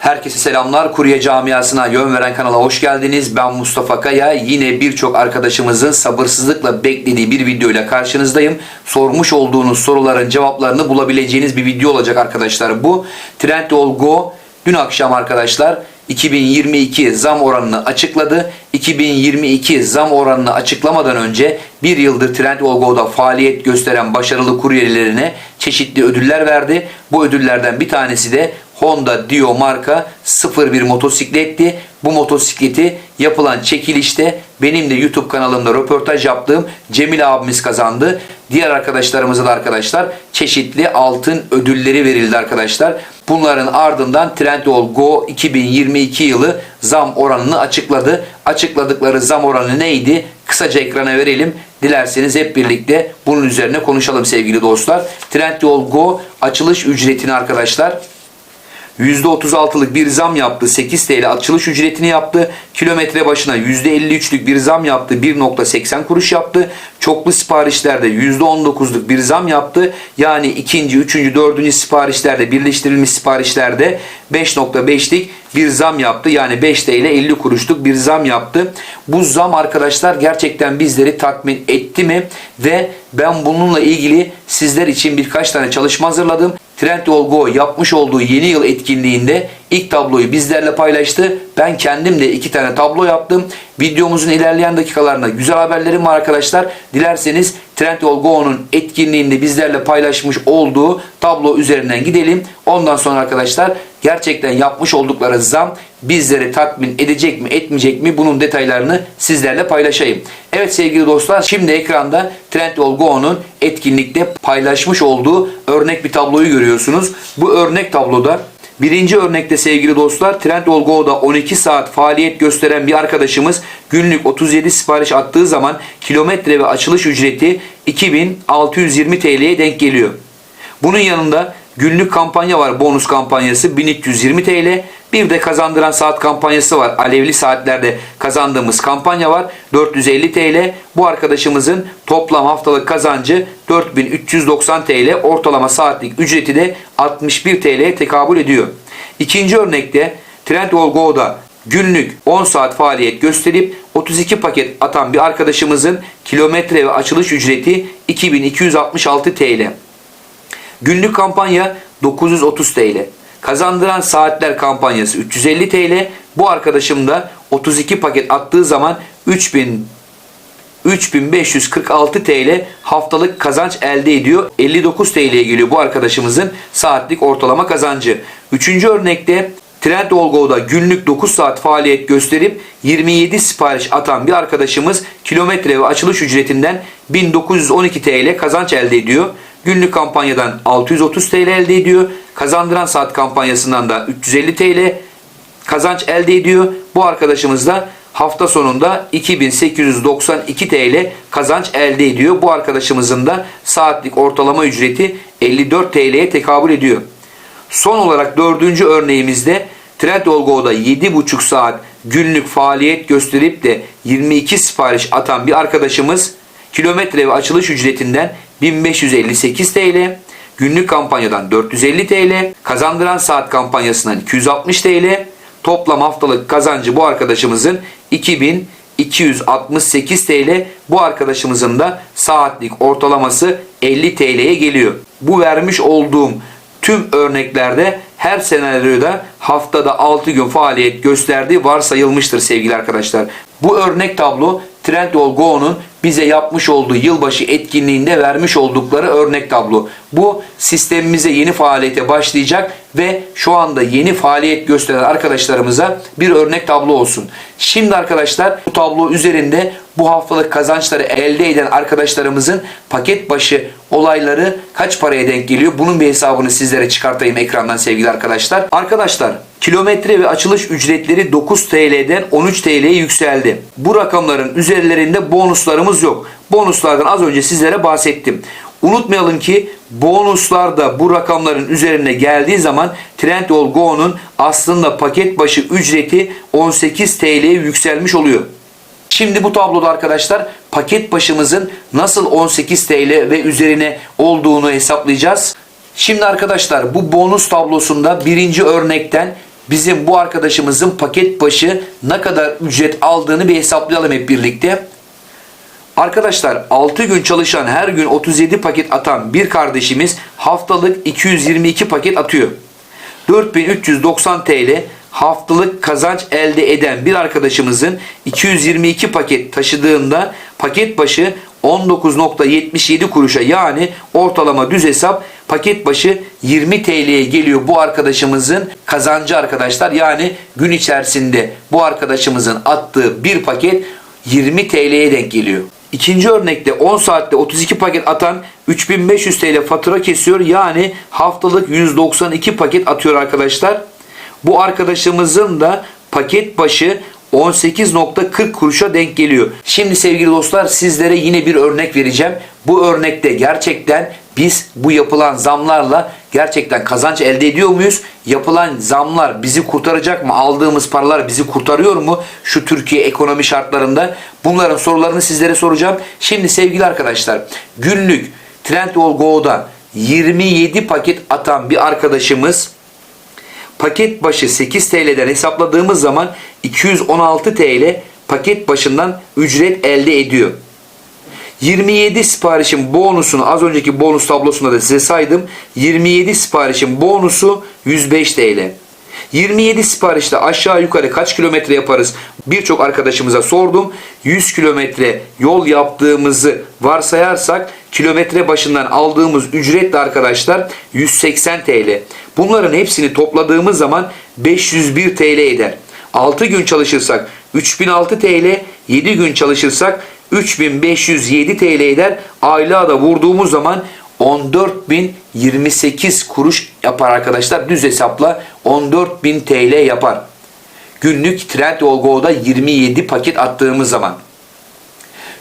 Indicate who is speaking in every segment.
Speaker 1: Herkese selamlar. Kurye camiasına yön veren kanala hoş geldiniz. Ben Mustafa Kaya. Yine birçok arkadaşımızın sabırsızlıkla beklediği bir videoyla karşınızdayım. Sormuş olduğunuz soruların cevaplarını bulabileceğiniz bir video olacak arkadaşlar. Bu Trendyol Go dün akşam arkadaşlar 2022 zam oranını açıkladı. 2022 zam oranını açıklamadan önce bir yıldır Trendyol Go'da faaliyet gösteren başarılı kuryelerine çeşitli ödüller verdi. Bu ödüllerden bir tanesi de Honda Dio marka 01 motosikletti. Bu motosikleti yapılan çekilişte benim de YouTube kanalımda röportaj yaptığım Cemil abimiz kazandı. Diğer arkadaşlarımıza da arkadaşlar çeşitli altın ödülleri verildi arkadaşlar. Bunların ardından Trendyol Go 2022 yılı zam oranını açıkladı. Açıkladıkları zam oranı neydi? Kısaca ekrana verelim. Dilerseniz hep birlikte bunun üzerine konuşalım sevgili dostlar. Trendyol Go açılış ücretini arkadaşlar %36'lık bir zam yaptı. 8 TL açılış ücretini yaptı. Kilometre başına %53'lük bir zam yaptı. 1.80 kuruş yaptı. Çoklu siparişlerde %19'luk bir zam yaptı. Yani ikinci, üçüncü, dördüncü siparişlerde birleştirilmiş siparişlerde 5.5'lik bir zam yaptı. Yani 5 TL 50 kuruşluk bir zam yaptı. Bu zam arkadaşlar gerçekten bizleri tatmin etti mi? Ve ben bununla ilgili sizler için birkaç tane çalışma hazırladım. Trendyol yapmış olduğu yeni yıl etkinliğinde ilk tabloyu bizlerle paylaştı. Ben kendim de iki tane tablo yaptım. Videomuzun ilerleyen dakikalarında güzel haberlerim var arkadaşlar. Dilerseniz Trendyol Go'nun etkinliğinde bizlerle paylaşmış olduğu tablo üzerinden gidelim. Ondan sonra arkadaşlar gerçekten yapmış oldukları zam bizleri tatmin edecek mi etmeyecek mi bunun detaylarını sizlerle paylaşayım. Evet sevgili dostlar şimdi ekranda Trendyol Go'nun etkinlikte paylaşmış olduğu örnek bir tabloyu görüyorsunuz. Bu örnek tabloda Birinci örnekte sevgili dostlar Trendyol Go'da 12 saat faaliyet gösteren bir arkadaşımız günlük 37 sipariş attığı zaman kilometre ve açılış ücreti 2620 TL'ye denk geliyor. Bunun yanında günlük kampanya var bonus kampanyası 1320 TL. Bir de kazandıran saat kampanyası var. Alevli saatlerde kazandığımız kampanya var. 450 TL. Bu arkadaşımızın toplam haftalık kazancı 4390 TL. Ortalama saatlik ücreti de 61 TL'ye tekabül ediyor. İkinci örnekte Trendyol Go'da günlük 10 saat faaliyet gösterip 32 paket atan bir arkadaşımızın kilometre ve açılış ücreti 2266 TL. Günlük kampanya 930 TL. Kazandıran saatler kampanyası 350 TL. Bu arkadaşım da 32 paket attığı zaman 3000 3546 TL haftalık kazanç elde ediyor. 59 TL'ye geliyor bu arkadaşımızın saatlik ortalama kazancı. Üçüncü örnekte Trendyol Go'da günlük 9 saat faaliyet gösterip 27 sipariş atan bir arkadaşımız kilometre ve açılış ücretinden 1912 TL kazanç elde ediyor. Günlük kampanyadan 630 TL elde ediyor. Kazandıran saat kampanyasından da 350 TL kazanç elde ediyor. Bu arkadaşımız da hafta sonunda 2892 TL kazanç elde ediyor. Bu arkadaşımızın da saatlik ortalama ücreti 54 TL'ye tekabül ediyor. Son olarak dördüncü örneğimizde Trendyol Go'da 7,5 saat günlük faaliyet gösterip de 22 sipariş atan bir arkadaşımız kilometre ve açılış ücretinden 1558 TL, günlük kampanyadan 450 TL, kazandıran saat kampanyasından 260 TL, toplam haftalık kazancı bu arkadaşımızın 2268 TL. Bu arkadaşımızın da saatlik ortalaması 50 TL'ye geliyor. Bu vermiş olduğum tüm örneklerde her senaryoda haftada 6 gün faaliyet gösterdiği varsayılmıştır sevgili arkadaşlar. Bu örnek tablo Trendyol Go'nun bize yapmış olduğu yılbaşı etkinliğinde vermiş oldukları örnek tablo. Bu sistemimize yeni faaliyete başlayacak ve şu anda yeni faaliyet gösteren arkadaşlarımıza bir örnek tablo olsun. Şimdi arkadaşlar bu tablo üzerinde bu haftalık kazançları elde eden arkadaşlarımızın paket başı olayları kaç paraya denk geliyor? Bunun bir hesabını sizlere çıkartayım ekrandan sevgili arkadaşlar. Arkadaşlar kilometre ve açılış ücretleri 9 TL'den 13 TL'ye yükseldi. Bu rakamların üzerlerinde bonuslarımız yok. Bonuslardan az önce sizlere bahsettim. Unutmayalım ki bonuslar da bu rakamların üzerine geldiği zaman Trendyol Go'nun aslında paket başı ücreti 18 TL'ye yükselmiş oluyor. Şimdi bu tabloda arkadaşlar paket başımızın nasıl 18 TL ve üzerine olduğunu hesaplayacağız. Şimdi arkadaşlar bu bonus tablosunda birinci örnekten bizim bu arkadaşımızın paket başı ne kadar ücret aldığını bir hesaplayalım hep birlikte. Arkadaşlar 6 gün çalışan her gün 37 paket atan bir kardeşimiz haftalık 222 paket atıyor. 4390 TL haftalık kazanç elde eden bir arkadaşımızın 222 paket taşıdığında paket başı 19.77 kuruşa yani ortalama düz hesap paket başı 20 TL'ye geliyor bu arkadaşımızın kazancı arkadaşlar. Yani gün içerisinde bu arkadaşımızın attığı bir paket 20 TL'ye denk geliyor. İkinci örnekte 10 saatte 32 paket atan 3500 TL fatura kesiyor. Yani haftalık 192 paket atıyor arkadaşlar. Bu arkadaşımızın da paket başı 18.40 kuruşa denk geliyor. Şimdi sevgili dostlar sizlere yine bir örnek vereceğim. Bu örnekte gerçekten biz bu yapılan zamlarla gerçekten kazanç elde ediyor muyuz? Yapılan zamlar bizi kurtaracak mı? Aldığımız paralar bizi kurtarıyor mu? Şu Türkiye ekonomi şartlarında bunların sorularını sizlere soracağım. Şimdi sevgili arkadaşlar günlük Trendyol Go'da 27 paket atan bir arkadaşımız paket başı 8 TL'den hesapladığımız zaman 216 TL paket başından ücret elde ediyor. 27 siparişin bonusunu az önceki bonus tablosunda da size saydım. 27 siparişin bonusu 105 TL. 27 siparişte aşağı yukarı kaç kilometre yaparız? Birçok arkadaşımıza sordum. 100 kilometre yol yaptığımızı varsayarsak kilometre başından aldığımız ücret de arkadaşlar 180 TL. Bunların hepsini topladığımız zaman 501 TL eder. 6 gün çalışırsak 3006 TL, 7 gün çalışırsak 3507 TL eder. Aylığa da vurduğumuz zaman 14.028 kuruş yapar arkadaşlar. Düz hesapla 14.000 TL yapar. Günlük Trendyol Go'da 27 paket attığımız zaman.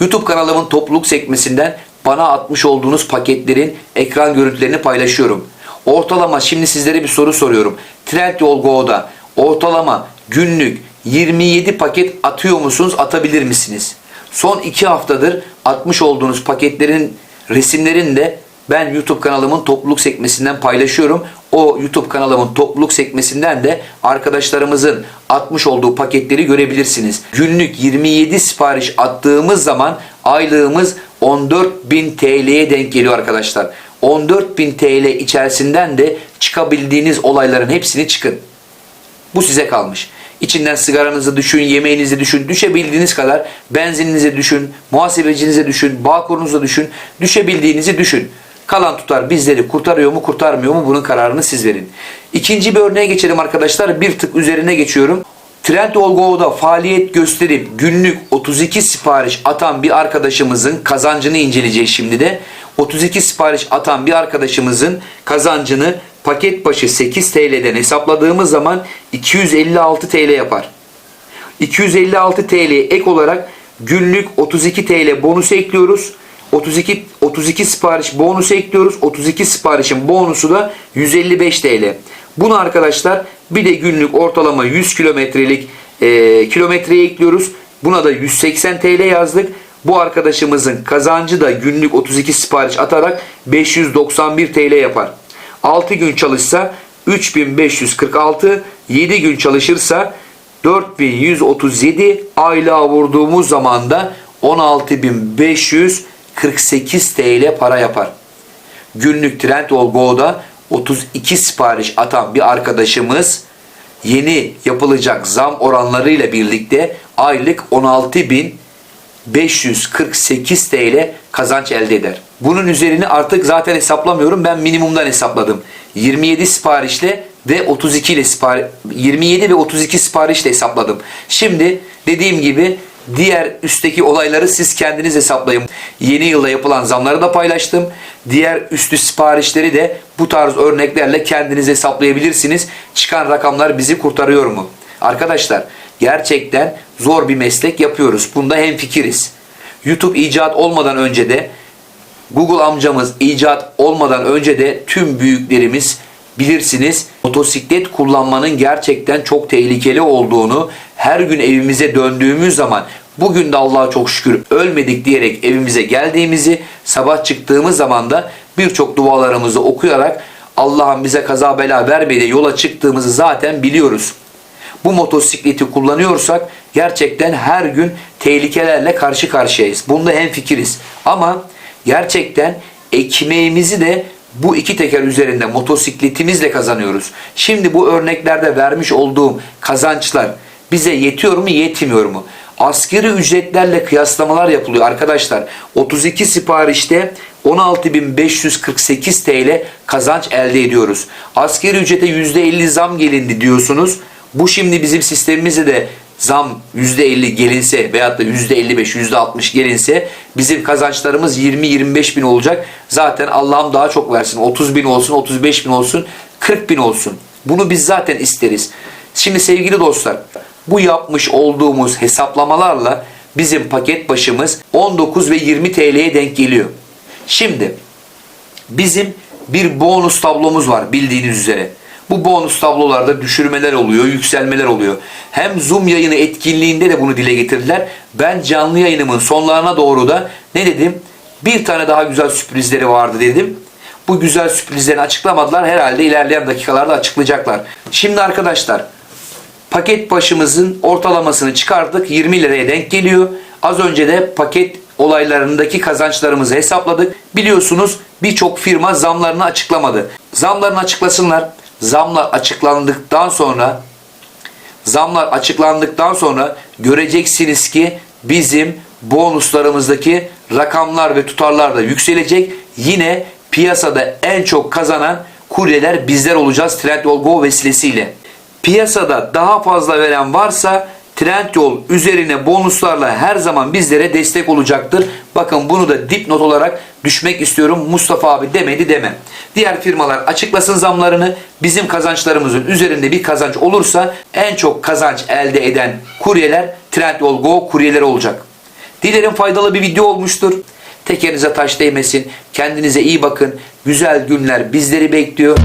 Speaker 1: YouTube kanalımın topluluk sekmesinden bana atmış olduğunuz paketlerin ekran görüntülerini paylaşıyorum. Ortalama şimdi sizlere bir soru soruyorum. Trendyol Go'da ortalama günlük 27 paket atıyor musunuz? Atabilir misiniz? Son 2 haftadır atmış olduğunuz paketlerin resimlerini de ben YouTube kanalımın topluluk sekmesinden paylaşıyorum. O YouTube kanalımın topluluk sekmesinden de arkadaşlarımızın atmış olduğu paketleri görebilirsiniz. Günlük 27 sipariş attığımız zaman aylığımız 14.000 TL'ye denk geliyor arkadaşlar. 14.000 TL içerisinden de çıkabildiğiniz olayların hepsini çıkın. Bu size kalmış. İçinden sigaranızı düşün, yemeğinizi düşün, düşebildiğiniz kadar benzininize düşün, muhasebecinize düşün, bağkurunuza düşün, düşebildiğinizi düşün. Kalan tutar bizleri kurtarıyor mu kurtarmıyor mu bunun kararını siz verin. İkinci bir örneğe geçelim arkadaşlar. Bir tık üzerine geçiyorum. Trendyol Go'da faaliyet gösterip günlük 32 sipariş atan bir arkadaşımızın kazancını inceleyeceğiz şimdi de. 32 sipariş atan bir arkadaşımızın kazancını paket başı 8 TL'den hesapladığımız zaman 256 TL yapar. 256 TL ek olarak günlük 32 TL bonus ekliyoruz. 32 32 sipariş bonus ekliyoruz. 32 siparişin bonusu da 155 TL. Bunu arkadaşlar bir de günlük ortalama 100 kilometrelik e, kilometreye ekliyoruz. Buna da 180 TL yazdık. Bu arkadaşımızın kazancı da günlük 32 sipariş atarak 591 TL yapar. 6 gün çalışsa 3546, 7 gün çalışırsa 4137 aylığa vurduğumuz zaman da 16548 TL para yapar. Günlük Trendyol Go'da 32 sipariş atan bir arkadaşımız yeni yapılacak zam oranlarıyla birlikte aylık 16.548 TL kazanç elde eder. Bunun üzerini artık zaten hesaplamıyorum. Ben minimumdan hesapladım. 27 siparişle ve 32 ile sipariş 27 ve 32 siparişle hesapladım. Şimdi dediğim gibi diğer üstteki olayları siz kendiniz hesaplayın. Yeni yılda yapılan zamları da paylaştım. Diğer üstü siparişleri de bu tarz örneklerle kendiniz hesaplayabilirsiniz. Çıkan rakamlar bizi kurtarıyor mu? Arkadaşlar gerçekten zor bir meslek yapıyoruz. Bunda hemfikiriz. YouTube icat olmadan önce de Google amcamız icat olmadan önce de tüm büyüklerimiz bilirsiniz motosiklet kullanmanın gerçekten çok tehlikeli olduğunu her gün evimize döndüğümüz zaman bugün de Allah'a çok şükür ölmedik diyerek evimize geldiğimizi sabah çıktığımız zaman da birçok dualarımızı okuyarak Allah'ın bize kaza bela vermeye yola çıktığımızı zaten biliyoruz. Bu motosikleti kullanıyorsak gerçekten her gün tehlikelerle karşı karşıyayız. Bunda hemfikiriz. Ama gerçekten ekmeğimizi de bu iki teker üzerinde motosikletimizle kazanıyoruz. Şimdi bu örneklerde vermiş olduğum kazançlar bize yetiyor mu yetmiyor mu? Askeri ücretlerle kıyaslamalar yapılıyor arkadaşlar. 32 siparişte 16.548 TL kazanç elde ediyoruz. Askeri ücrete %50 zam gelindi diyorsunuz. Bu şimdi bizim sistemimizde de zam %50 gelinse veyahut da %55, %60 gelinse bizim kazançlarımız 20-25 bin olacak. Zaten Allah'ım daha çok versin. 30 bin olsun, 35 bin olsun, 40 bin olsun. Bunu biz zaten isteriz. Şimdi sevgili dostlar bu yapmış olduğumuz hesaplamalarla bizim paket başımız 19 ve 20 TL'ye denk geliyor. Şimdi bizim bir bonus tablomuz var bildiğiniz üzere. Bu bonus tablolarda düşürmeler oluyor, yükselmeler oluyor. Hem Zoom yayını etkinliğinde de bunu dile getirdiler. Ben canlı yayınımın sonlarına doğru da ne dedim? Bir tane daha güzel sürprizleri vardı dedim. Bu güzel sürprizlerini açıklamadılar. Herhalde ilerleyen dakikalarda açıklayacaklar. Şimdi arkadaşlar paket başımızın ortalamasını çıkardık. 20 liraya denk geliyor. Az önce de paket olaylarındaki kazançlarımızı hesapladık. Biliyorsunuz birçok firma zamlarını açıklamadı. Zamlarını açıklasınlar. Zamlar açıklandıktan sonra zamlar açıklandıktan sonra göreceksiniz ki bizim bonuslarımızdaki rakamlar ve tutarlar da yükselecek. Yine piyasada en çok kazanan kuryeler bizler olacağız Trendyol Go vesilesiyle. Piyasada daha fazla veren varsa Trendyol üzerine bonuslarla her zaman bizlere destek olacaktır. Bakın bunu da dipnot olarak düşmek istiyorum. Mustafa abi demedi deme. Diğer firmalar açıklasın zamlarını. Bizim kazançlarımızın üzerinde bir kazanç olursa en çok kazanç elde eden kuryeler Trendyol Go kuryeleri olacak. Dilerim faydalı bir video olmuştur. Tekerinize taş değmesin. Kendinize iyi bakın. Güzel günler bizleri bekliyor.